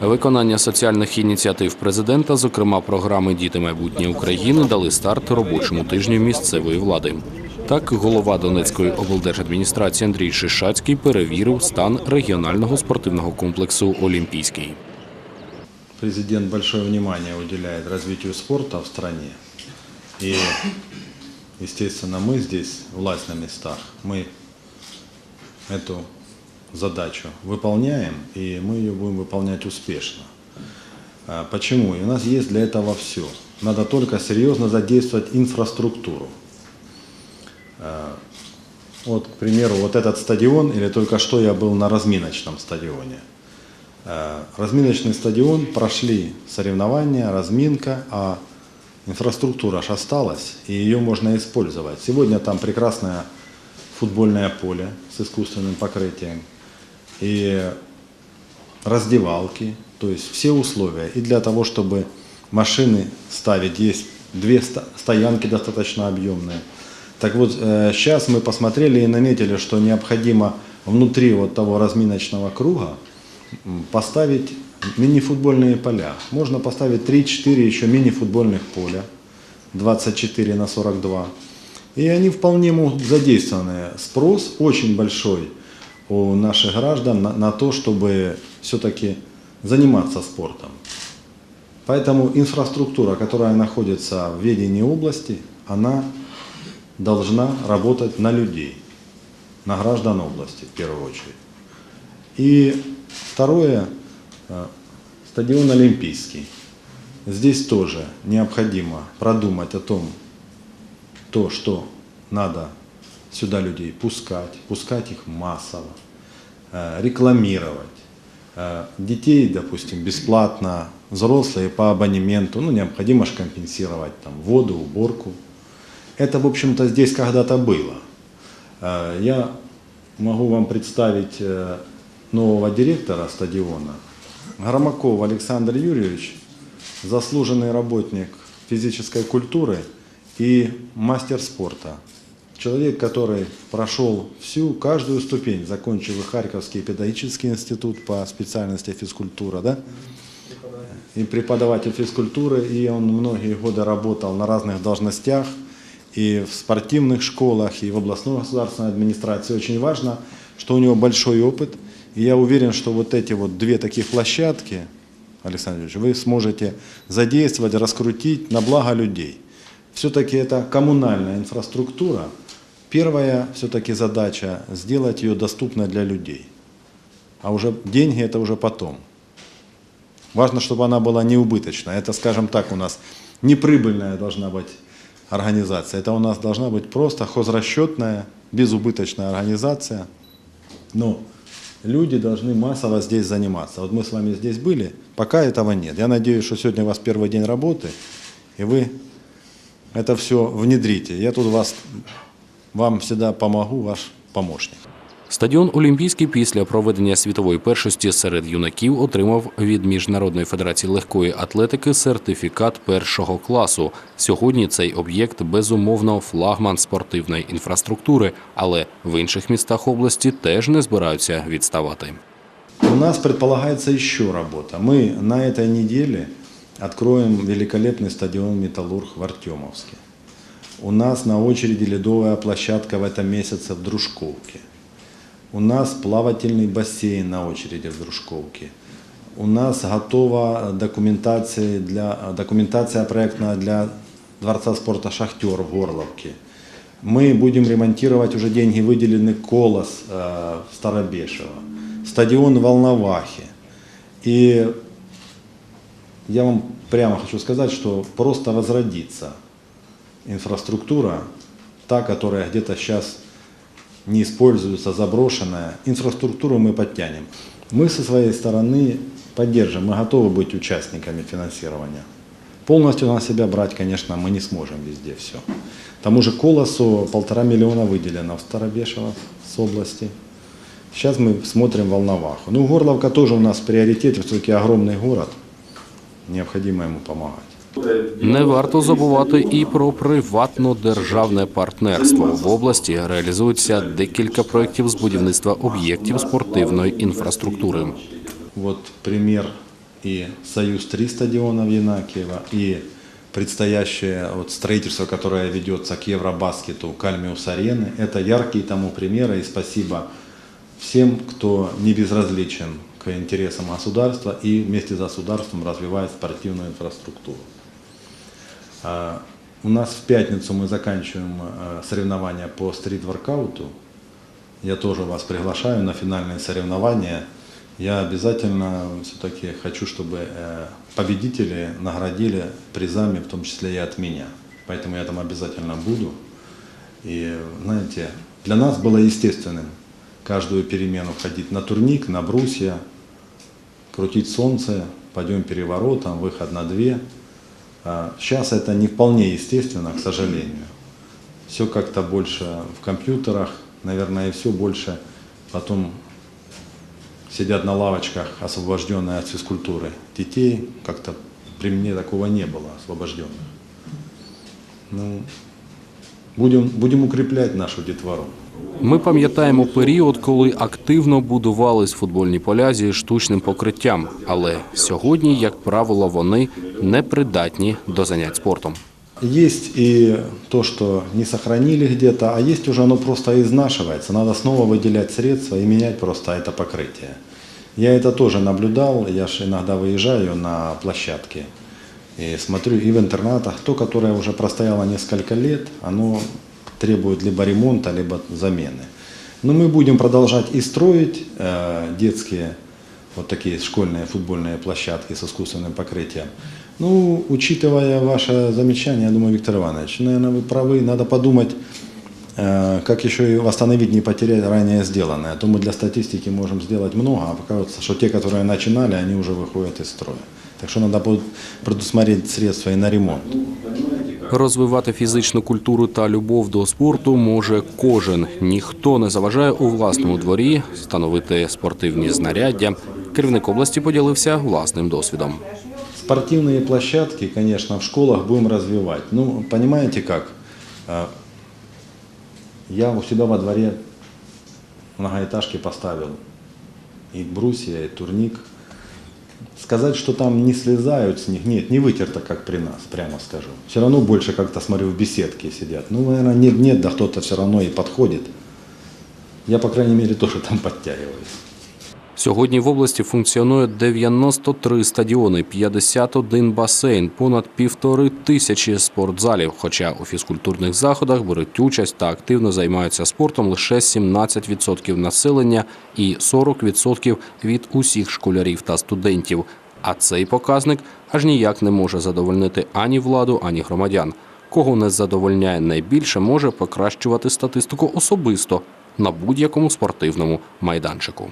Виконання соціальних ініціатив президента, зокрема програми Діти майбутнє України, дали старт робочому тижню місцевої влади. Так, голова Донецької облдержадміністрації Андрій Шишацький перевірив стан регіонального спортивного комплексу Олімпійський. Президент большое внимание уделяет развитию спорта в стране. И, естественно, мы здесь, власть на местах, мы эту задачу выполняем, и мы ее будем выполнять успешно. А, Почему? И у нас есть для этого все. Надо только серьезно задействовать инфраструктуру. А, Вот, к примеру, вот этот стадион, или только что я был на разминочном стадионе. Э, Разминочный стадион, прошли соревнования, разминка, а инфраструктура ж осталась, и ее можно использовать. Сегодня там прекрасное футбольное поле с искусственным покрытием, и раздевалки, то есть все условия. И для того, чтобы машины ставить, есть две стоянки достаточно объемные. Так вот, сейчас мы посмотрели и наметили, что необходимо внутри вот того разминочного круга поставить мини-футбольные поля. Можно поставить 3-4 еще мини-футбольных поля, 24 на 42. И они вполне задействованы. Спрос очень большой у наших граждан на, на то, чтобы все-таки заниматься спортом. Поэтому инфраструктура, которая находится в ведении области, она должна работать на людей, на граждан области в первую очередь. И второе, э, стадион Олимпийский. Здесь тоже необходимо продумать о том, то, что надо сюда людей пускать, пускать их массово, рекламировать. Э, Детей, допустим, бесплатно, взрослые по абонементу, ну, необходимо же компенсировать там воду, уборку. Это, в общем-то, здесь когда-то было. Э, Я могу вам представить э, нового директора стадиона. Громаков Александр Юрьевич, заслуженный работник физической культуры и мастер спорта. Человек, который прошел всю, каждую ступень, закончил Харьковский педагогический институт по специальности физкультура, да? И преподаватель физкультуры, и он многие годы работал на разных должностях, и в спортивных школах, и в областной государственной администрации. Очень важно, что у него большой опыт, и я уверен, что вот эти вот две таких площадки, Александр Юрьевич, вы сможете задействовать, раскрутить на благо людей. Все-таки это коммунальная инфраструктура. Первая все-таки задача – сделать ее доступной для людей. А уже деньги – это уже потом. Важно, чтобы она была неубыточная. Это, скажем так, у нас неприбыльная должна быть организация. Это у нас должна быть просто хозрасчетная, безубыточная организация. Но люди должны массово здесь заниматься. Вот мы с вами здесь были, пока этого нет. Я надеюсь, что сегодня у вас первый день работы, и вы это все внедрите. Я тут вас, вам всегда помогу, ваш помощник. Стадіон Олімпійський після проведення світової першості серед юнаків отримав від Міжнародної федерації легкої атлетики сертифікат першого класу. Сьогодні цей об'єкт безумовно флагман спортивної інфраструктури, але в інших містах області теж не збираються відставати. У нас предполагается еще работа. Мы на этой неделе откроем великолепный стадион «Металлург» в Артемовске. У нас на очереди ледовая площадка в этом месяце в Дружковке. У нас плавательный бассейн на очереди в Дружковке. У нас готова документация, для, документация проектная для Дворца спорта «Шахтер» в Горловке. Мы будем ремонтировать, уже деньги выделены, Колос э, в стадион в Волновахе. И я вам прямо хочу сказать, что просто возродится инфраструктура, та, которая где-то сейчас не используется, заброшенная. Инфраструктуру мы подтянем. Мы со своей стороны поддержим, мы готовы быть участниками финансирования. Полностью на себя брать, конечно, мы не сможем везде все. Тому же Колосу полтора миллиона выделено в Старобешево с области. Сейчас мы смотрим Волноваху. Ну, Горловка тоже у нас в приоритете, все-таки огромный город. Необходимо ему помогать. Не варто забувати і про приватно-державне партнерство. В області реалізується декілька проєктів з будівництва об'єктів спортивної інфраструктури. Вот пример и «Союз-3» стадиона в Янакиево, и предстоящее вот строительство, которое ведется к Евробаскету Кальмиус-арены. Это яркие тому примеры, и спасибо всем, кто не безразличен к интересам государства и вместе с государством развивает спортивную инфраструктуру. А, У нас в пятницу мы заканчиваем э, соревнования по стрит-воркауту. Я тоже вас приглашаю на финальные соревнования. Я обязательно все-таки хочу, чтобы э, победители наградили призами, в том числе и от меня. Поэтому я там обязательно буду. И, знаете, для нас было естественным каждую перемену ходить на турник, на брусья, крутить солнце, пойдем переворотом, выход на две. А Сейчас это не вполне естественно, к сожалению. Все как-то больше в компьютерах, наверное, и все больше потом сидят на лавочках, освобожденные от физкультуры. Детей как-то при мне такого не было, освобожденных. Ну, будем, будем укреплять нашу детвору. Ми пам'ятаємо період, коли активно будувались футбольні поля зі штучним покриттям, але сьогодні, як правило, вони непридатні до занять спортом. Есть и то, что не сохранили где-то, а есть уже оно просто изнашивается. Надо снова выделять средства и менять просто это покрытие. Я это тоже наблюдал, я же иногда выезжаю на площадки и смотрю и в интернатах, то, которое уже простояло несколько лет, оно требует либо ремонта, либо замены. Но мы будем продолжать и строить э, детские вот такие школьные футбольные площадки с искусственным покрытием. Ну, учитывая ваше замечание, я думаю, Виктор Иванович, наверное, вы правы, надо подумать, э, как еще и восстановить, не потерять ранее сделанное. А то мы для статистики можем сделать много, а оказывается, что те, которые начинали, они уже выходят из строя. Так что надо будет предусмотреть средства и на ремонт. Розвивати фізичну культуру та любов до спорту може кожен. Ніхто не заважає у власному дворі встановити спортивні знаряддя. Керівник області поділився власним досвідом. Спортивные площадки, конечно, в школах будем развивать. Ну, как? А, Я у себя во дворе многоэтажки поставил и брусья, и турник. Сказать, что там не слезают с них, нет, не вытерто, как при нас, прямо скажу. Все равно больше как-то, смотрю, в беседке сидят. Ну, наверное, нет-нет, да кто-то все равно и подходит. Я, по крайней мере, тоже там подтягиваюсь. Сьогодні в області функціонує 93 стадіони, 51 басейн, понад півтори тисячі спортзалів. Хоча у фізкультурних заходах беруть участь та активно займаються спортом лише 17% населення і 40% від усіх школярів та студентів. А цей показник аж ніяк не може задовольнити ані владу, ані громадян. Кого не задовольняє найбільше, може покращувати статистику особисто на будь-якому спортивному майданчику.